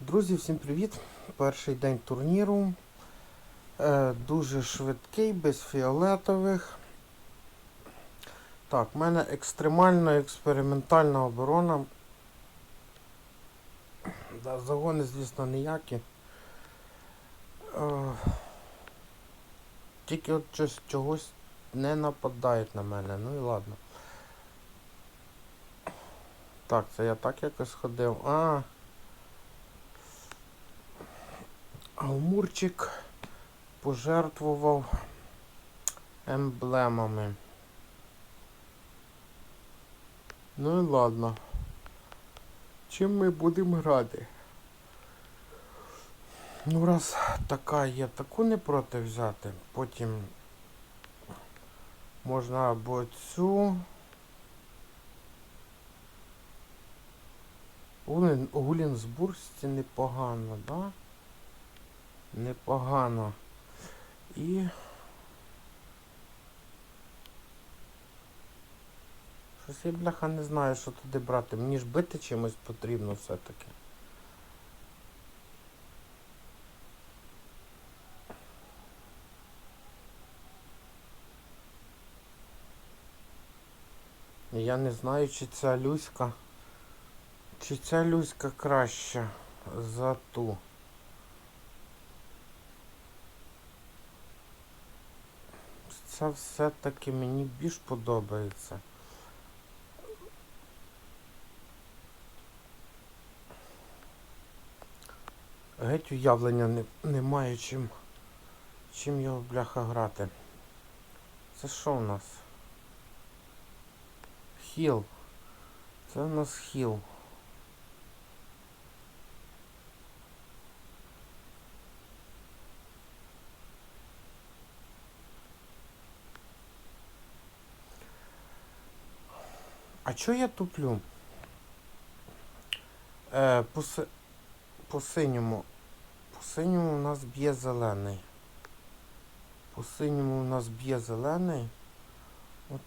Друзі, всім привіт! Перший день турніру. Е, дуже швидкий, без фіолетових. Так, в мене екстремальна експериментальна оборона. Да, загони, звісно, ніякі. Е, тільки от щось, чогось не нападають на мене. Ну і ладно. Так, це я так якось ходив. А. Алмурчик пожертвував емблемами. Ну і ладно. Чим ми будемо грати? Ну, раз така є, таку не проти взяти. Потім можна або цю. Гулін, Гулінсбургсті непогано, да? Непогано. І. Щось я, бляха, не знаю, що туди брати. Мені ж бити чимось потрібно все-таки. Я не знаю, чи ця Люська. Чи ця Люська краща за ту. Це все-таки мені більш подобається. Геть уявлення не, не маю чим, чим його бляха грати. Це що у нас? Хіл. Це у нас хіл. А чо я туплю? Е, по, по синьому. По синьому у нас б'є зелений. По синьому у нас б'є зелений. От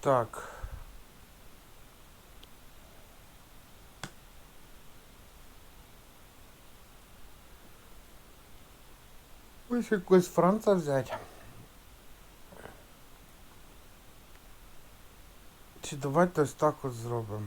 так. Ось якось Франца взяти. Чи давайте ось так от зробимо.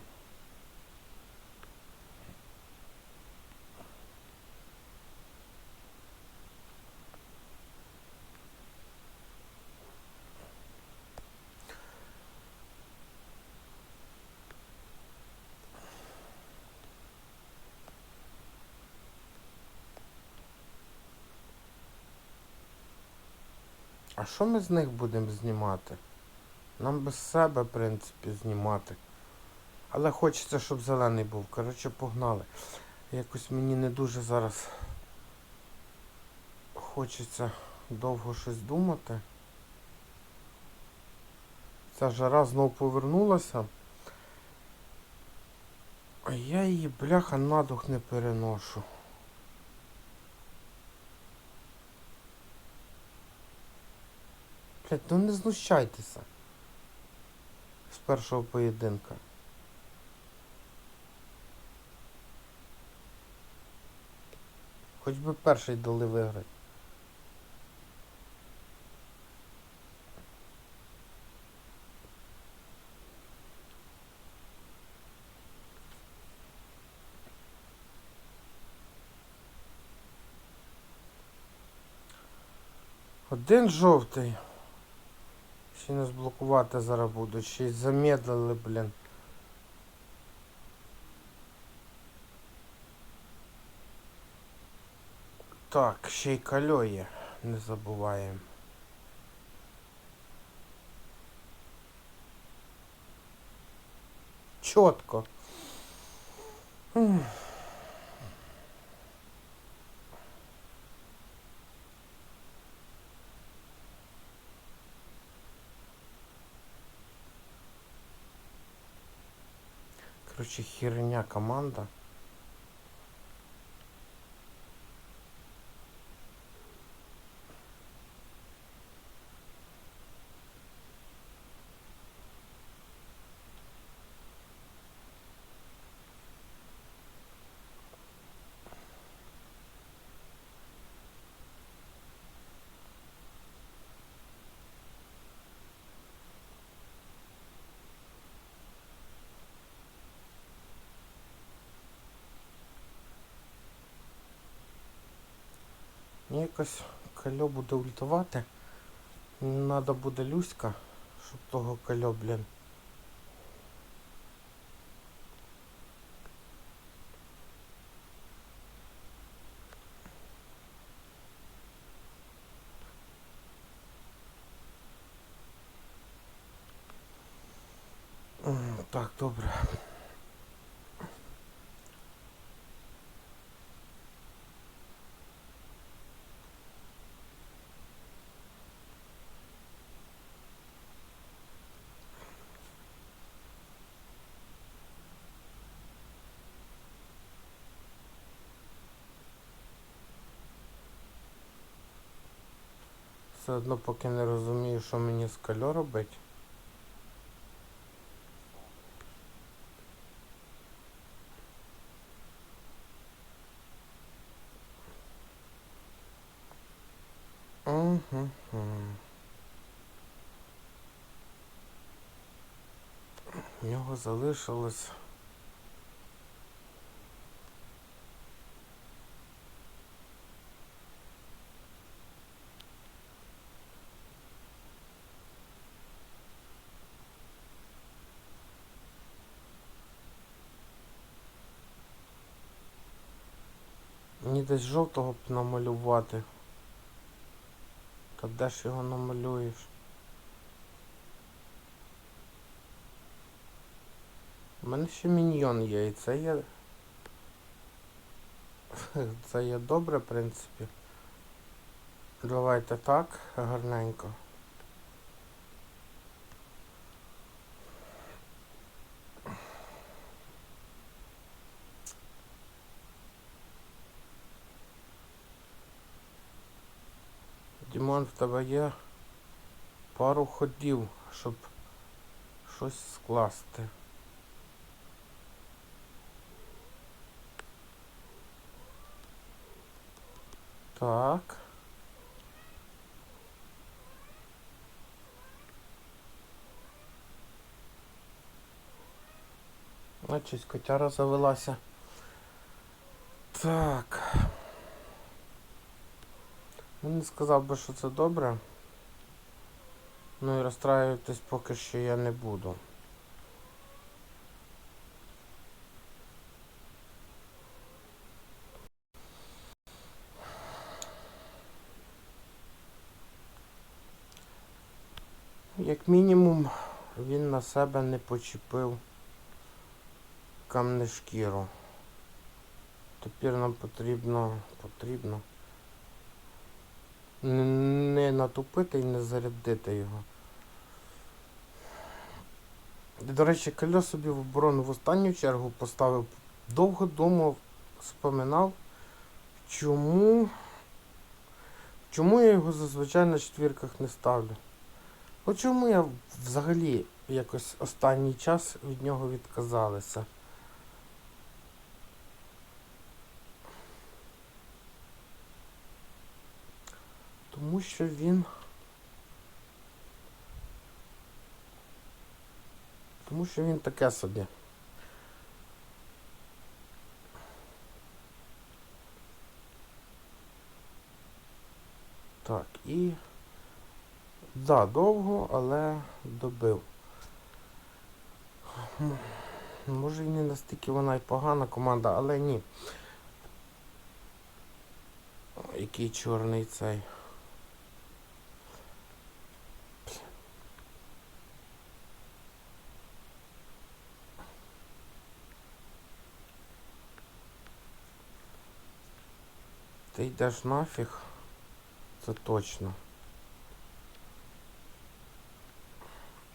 А що ми з них будемо знімати? Нам без себе, в принципі, знімати. Але хочеться, щоб зелений був. Коротше, погнали. Якось мені не дуже зараз хочеться довго щось думати. Ця жара знов повернулася. А я її, бляха, на дух не переношу. Блять, ну не знущайтеся першого поєдинка. Хоч би перший дали виграти. Один жовтий. Ще не зблокувати зараз буду, ще замедлили, блін. Так, ще й кальо є, не забуваємо. Чітко. Короче, херня команда. Мені якось кальо буде ультувати. Надо буде люська, щоб того кальо, блін. Так, добре. Все одно поки не розумію, що мені з кальо робить. У нього залишилось. Десь жовтого б намалювати. Та де ж його намалюєш? У мене ще міньйон є, і це є. Це є добре, в принципі. Давайте так, гарненько. Дімон, в тебе є пару ходів, щоб щось скласти. Так. Значить, котяра завелася. Так. Ну, не сказав би, що це добре. Ну і розстраюватись поки що я не буду. Як мінімум, він на себе не почепив камнешкіру. Тепер нам потрібно потрібно не натупити і не зарядити його. До речі, кольо собі в оборону в останню чергу поставив. Довго думав, споминав, чому, чому я його зазвичай на четвірках не ставлю. От чому я взагалі якось останній час від нього відказалися. Тому що він. Тому що він таке собі. Так, і... Да, довго, але добив. Може і не настільки вона й погана команда, але ні. Який чорний цей. Ти йдеш нафіг. Це точно.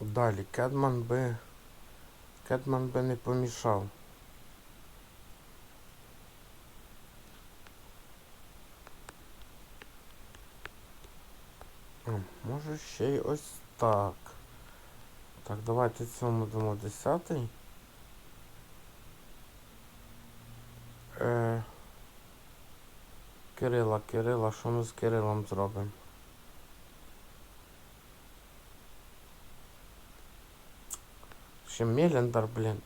Далі, Кедман би... Кедман би не помішав. Може ще й ось так. Так, давайте цьому дамо десятий. Е... Кирила, Кирила, що ми з Кирилом зробимо? Ще Меліндар, блін.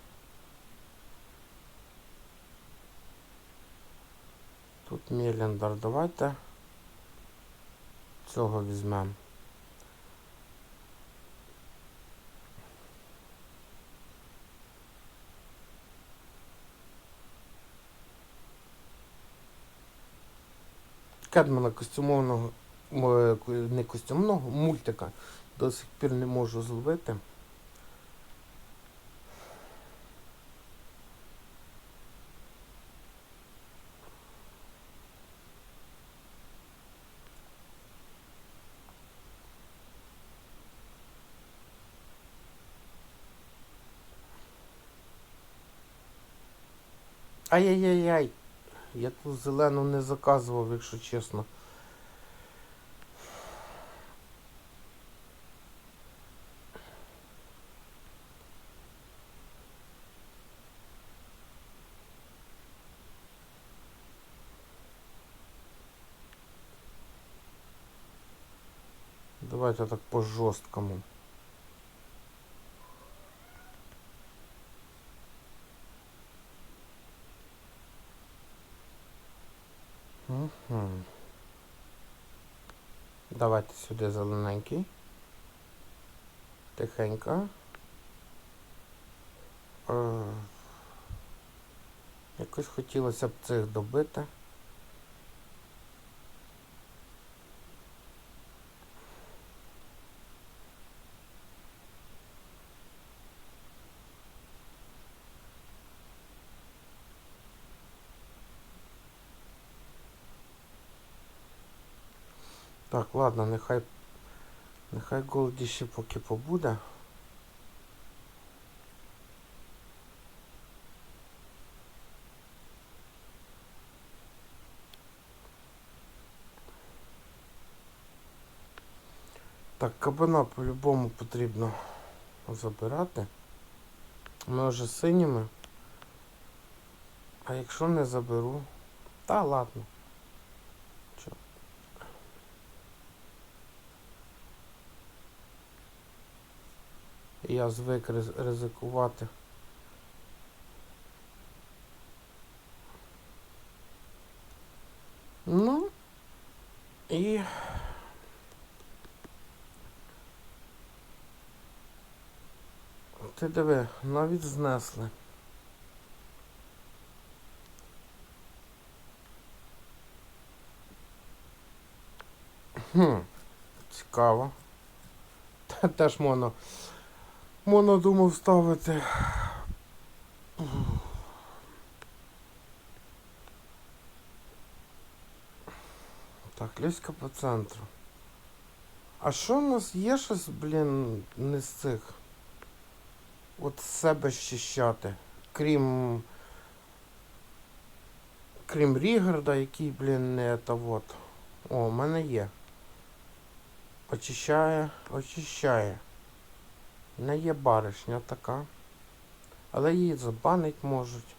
Тут Меліндар, давайте. цього візьмемо. Кедмана костюмовного, е, не костюмного, мультика до сих пір не можу зловити. Ай-яй-яй-яй. Я ту зелену не заказував, якщо чесно. Давайте так по жорсткому. Давайте сюди зелененький. Тихенько. Е, Якось хотілося б цих добити. Ладно, нехай. Нехай голоді ще поки побуде. Так, кабана по-любому потрібно забирати. Ми вже синіми. А якщо не заберу? Та ладно. Я звик ризикувати. Ну і ти диви, навіть знесли. Хм, цікаво. Теж моно. Моно думав ставити. Так, Льоська по центру. А що у нас є щось, блін, не з цих? От себе щищати. Крім. Крім Рігарда, який, блін, не та вот. О, у мене є. Очищає, очищає. Не є баришня така. Але її забанить можуть.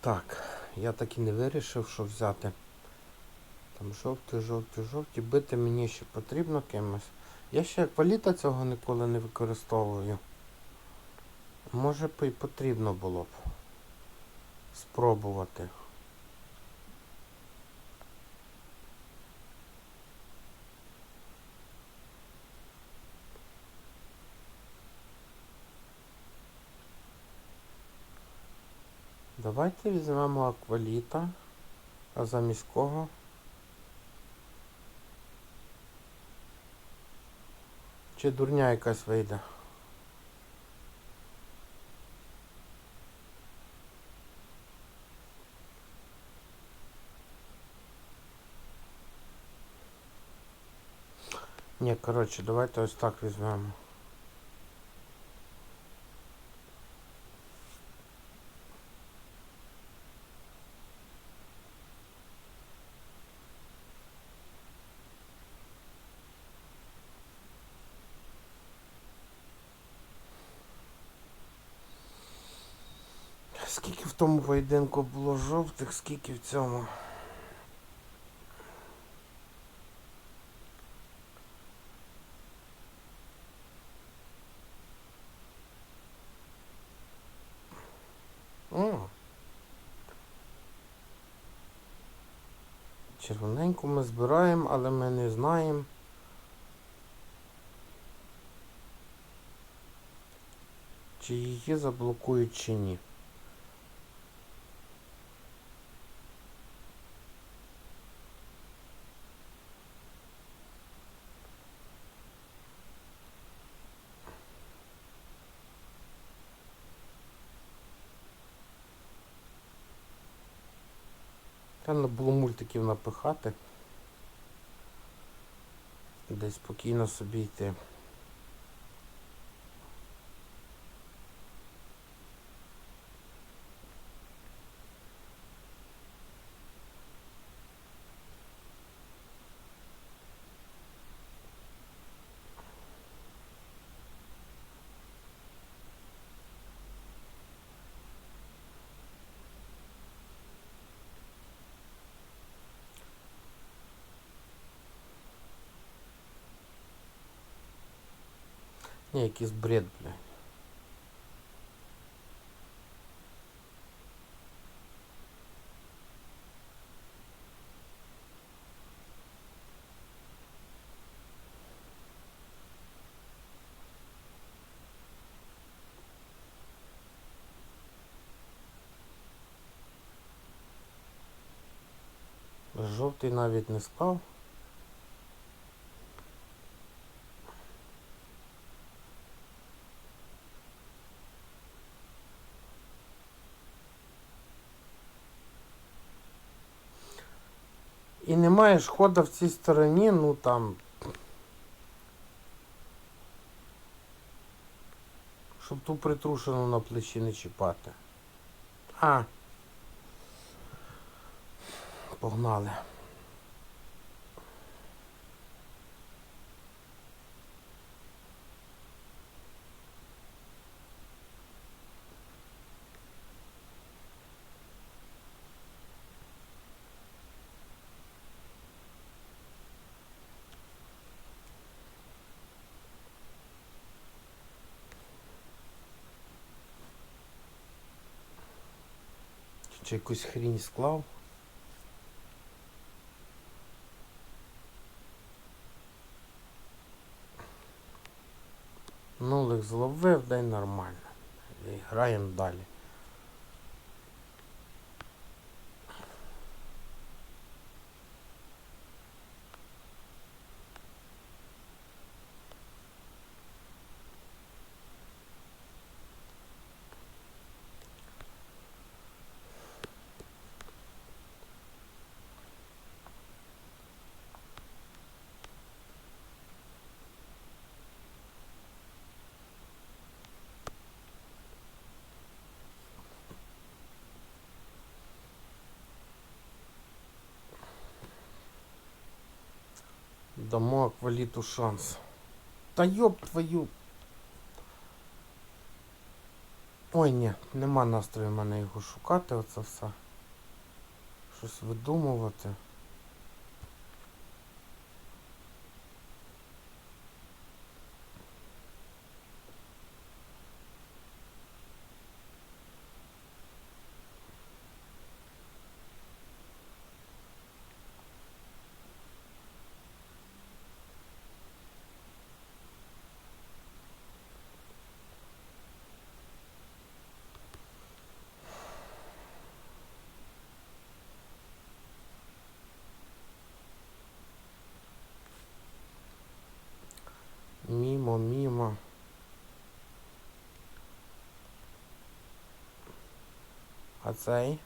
Так, я так і не вирішив, що взяти. Там жовті, жовті, жовті. Бити мені ще потрібно кимось. Я ще акваліта цього ніколи не використовую. Може б і потрібно було б спробувати. Давайте візьмемо акваліта, а замість кого? Чи дурня якась вийде? Ні, коротше, давайте ось так візьмемо. тому поєдинку було жовтих, скільки в цьому. О! Червоненьку ми збираємо, але ми не знаємо. Чи її заблокують, чи ні. Було напихати. Десь спокійно собі йти. Ні, якийсь бред, блядь. Жовтий навіть не склав. І хода в цій стороні, ну там. Щоб ту притрушену на плечі не чіпати. А. Погнали. Чи якусь хрінь склав? Нулик зловив, дай нормально. І граємо далі. Дамо акваліту шанс. Та йоб твою. Ой, ні, нема настрою в мене його шукати, оце все. Щось видумувати. Цей?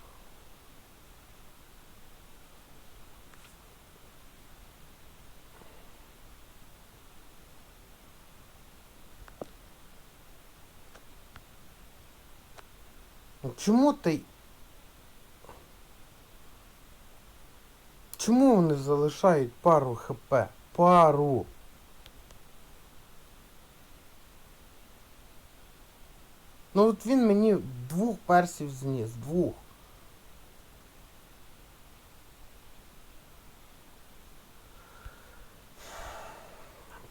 Ну, Чому ти? Чому вони залишають пару ХП? Пару. Ну от він мені двох персів зніс, двох.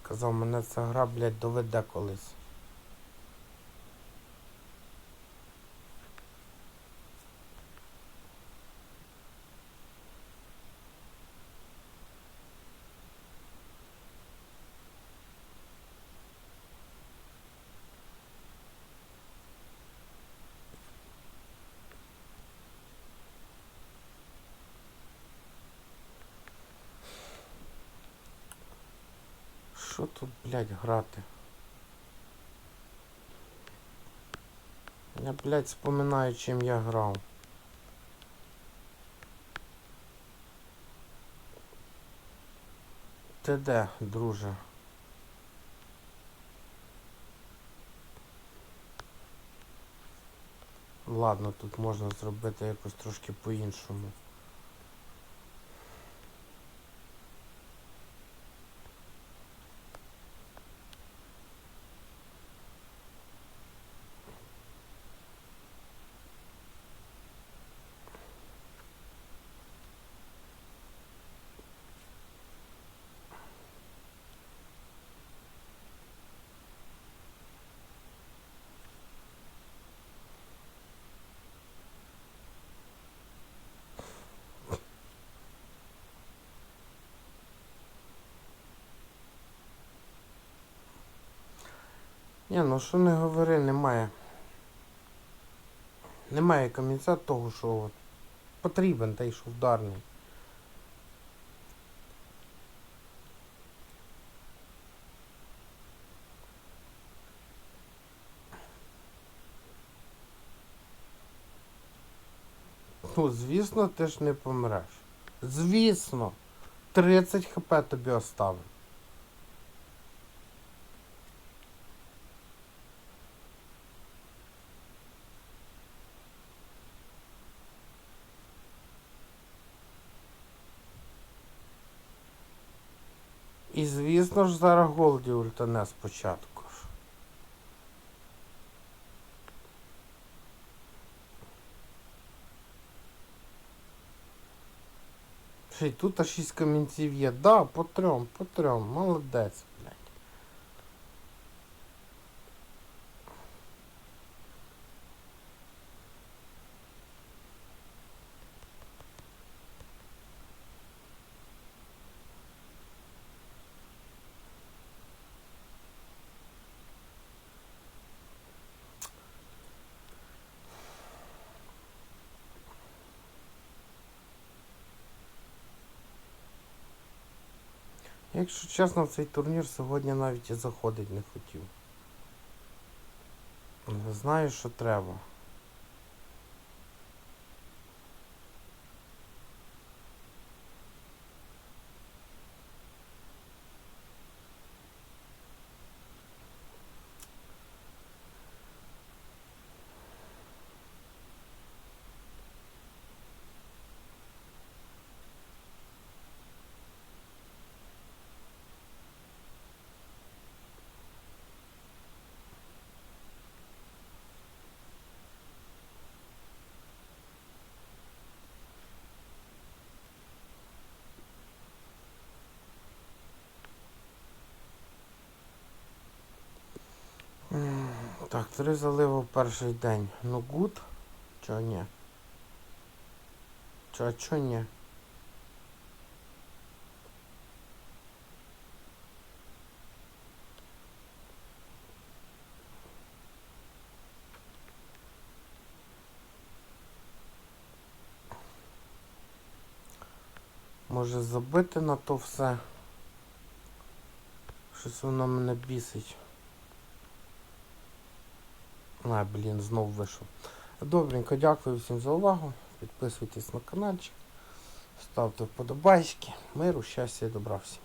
Казав, мене ця гра, блядь, доведе колись. Що тут, блядь, грати? Я, блядь, вспоминаю, чим я грав. Ти де, друже? Ладно, тут можна зробити якось трошки по-іншому. Ні, ну що не говори, немає. Немає камінця того, що от потрібен той, що вдарний. Ну, звісно, ти ж не помреш. Звісно. 30 хп тобі оставив. І звісно ж зараз голді ультане спочатку. Ще й тут аж 6 камінців є. Да, по трьом, по трьом. Молодець, блядь. Якщо чесно, в цей турнір сьогодні навіть і заходить не хотів. Знаю, що треба. Так, три залива в перший день. Ну гуд? Чо ні? Чо, чо ні? Може забити на то все? Щось воно мене бісить. А, блін, знов вийшов. Добренько, дякую всім за увагу. Підписуйтесь на каналчик, ставте вподобайки. Миру, щастя і добра всім.